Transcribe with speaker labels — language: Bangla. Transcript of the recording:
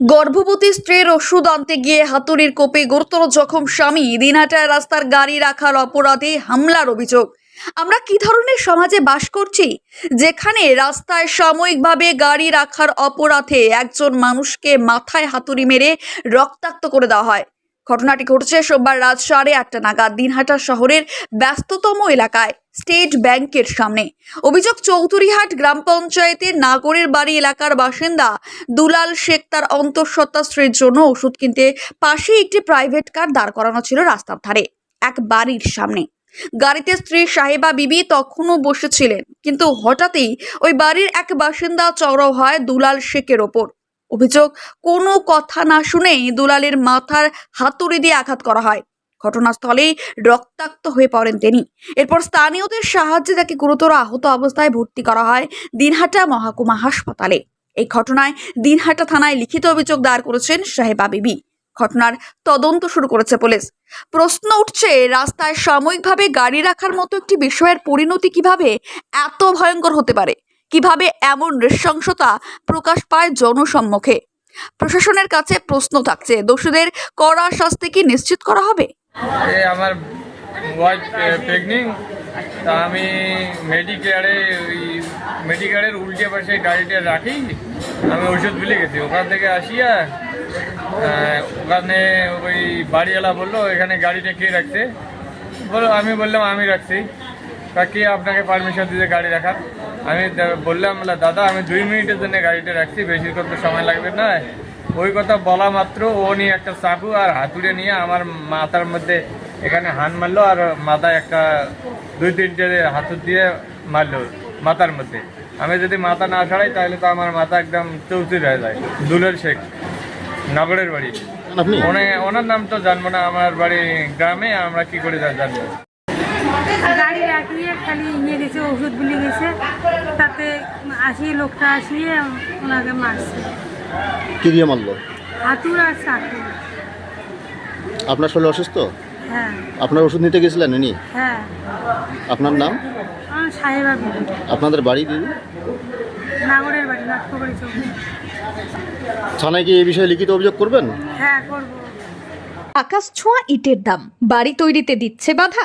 Speaker 1: গর্ভবতী স্ত্রীর ওষুধ আনতে গিয়ে হাতুড়ির কোপে গুরুতর জখম স্বামী। দিনহাটায় রাস্তার গাড়ি রাখার অপরাধে হামলার অভিযোগ। আমরা কি ধরনের সমাজে বাস করছি? যেখানে রাস্তায় সাময়িকভাবে গাড়ি রাখার অপরাধে একজন মানুষকে মাথায় হাতুড়ি মেরে রক্তাক্ত করে দেওয়া হয়। ঘটনাটি ঘটছে সোমবার রাত সাড়ে আটটা নাগাদ দিনহাটা শহরের ব্যস্ততম এলাকায়। স্টেট ব্যাংকের সামনে। অভিযোগ, চৌধুরীহাট গ্রাম পঞ্চায়েতের নাগরের বাড়ি এলাকার বাসিন্দা দুলাল শেখ তার অন্তঃসত্ত্বা স্ত্রীর জন্য ওষুধ কিনতে পাশে একটি প্রাইভেট কার দাঁড় করানো ছিল রাস্তার ধারে, এক বাড়ির সামনে। গাড়িতে স্ত্রী সাহেবা বিবি তখনও বসেছিলেন, কিন্তু হঠাৎই ওই বাড়ির এক বাসিন্দা চড়াও হয় দুলাল শেখের ওপর। অভিযোগ, কোনো কথা না শুনেই দুলালের মাথার হাতুড়ি দিয়ে আঘাত করা হয়। ঘটনাস্থলেই রক্তাক্ত হয়ে পড়েন তিনি। এরপর স্থানীয়দের সাহায্যে তাকে গুরুতর আহত অবস্থায় ভর্তি করা হয় দিনহাটা মহাকুমা হাসপাতালে। এই ঘটনায় দিনহাটা থানায় লিখিত অভিযোগ দায়ের করেছেন সাহেবা বিবি ঘটনার তদন্ত শুরু করেছে পুলিশ। প্রশ্ন উঠছে, রাস্তায় সাময়িকভাবে গাড়ি রাখার মতো একটি বিষয়ের পরিণতি কীভাবে এত ভয়ঙ্কর হতে পারে? কীভাবে এমন নৃশংসতা প্রকাশ পায় জনসম্মুখে? প্রশাসনের কাছে প্রশ্ন থাকছে, দোষীদের কড়া শাস্তি কি নিশ্চিত করা হবে?
Speaker 2: এ আমার ওয়াইফ প্রেগনেন্ট তা আমি মেডিকেয়ারে ওই মেডিকেয়ারের উল্টে পাশে গাড়িটা রাখি, আমি ওষুধ ফেলে গেছি। ওখান থেকে আসিয়া ওখানে ওই বাড়িওয়ালা বলল, এখানে গাড়িটা কে রাখছে? বলো, আমি বললাম, আমি রাখছি। তা কে আপনাকে পারমিশন দিতে গাড়ি রাখার? আমি বললাম বলে, দাদা আমি দুই মিনিটের জন্য গাড়িটা রাখছি বেশি করতে সময় লাগবে না। ওই কথা বলা মাত্র ও নিয়ে একটা চাকু আর হাতুড়ে নিয়ে আমার মাথার মধ্যে এখানে হান মারলো আর মাথায় একটা দুই তিনটে হাতুর দিয়ে মারলো মাথার মধ্যে। আমি যদি মাথা না ছাড়াই তাহলে তো আমার মাথা একদম চৌচির হয়ে যায়। দুলের শেখ নগরের বাড়ি। ওনার নাম তো জানব না আমার বাড়ি গ্রামে আমরা কি করে জানব?
Speaker 3: রাখিয়ে খালি নিয়ে গেছে ওষুধ বিলে গেছে। তাতে আসিয়ে লোকটা আসিয়ে ওনাকে মারছে।
Speaker 4: কি দিয়ে মারলো?
Speaker 3: হাতুর আর চাকু
Speaker 4: আপনার শরীর অসুস্থ?
Speaker 3: হ্যাঁ।
Speaker 4: আপনার ওষুধ নিতে গেছিলেন উনি
Speaker 3: হ্যাঁ।
Speaker 4: আপনার নাম?
Speaker 3: আমার সাহেবা বিবি
Speaker 4: আপনাদের বাড়ি দিদি?
Speaker 3: নাগরের বাড়ি নাট্যকরি চৌকি।
Speaker 4: থানায় কি এই বিষয়ে লিখিত অভিযোগ করবেন?
Speaker 3: হ্যাঁ করব।
Speaker 5: আকাশ ছোঁয়া ইটের দাম। বাড়ি তৈরিতে দিচ্ছে বাধা।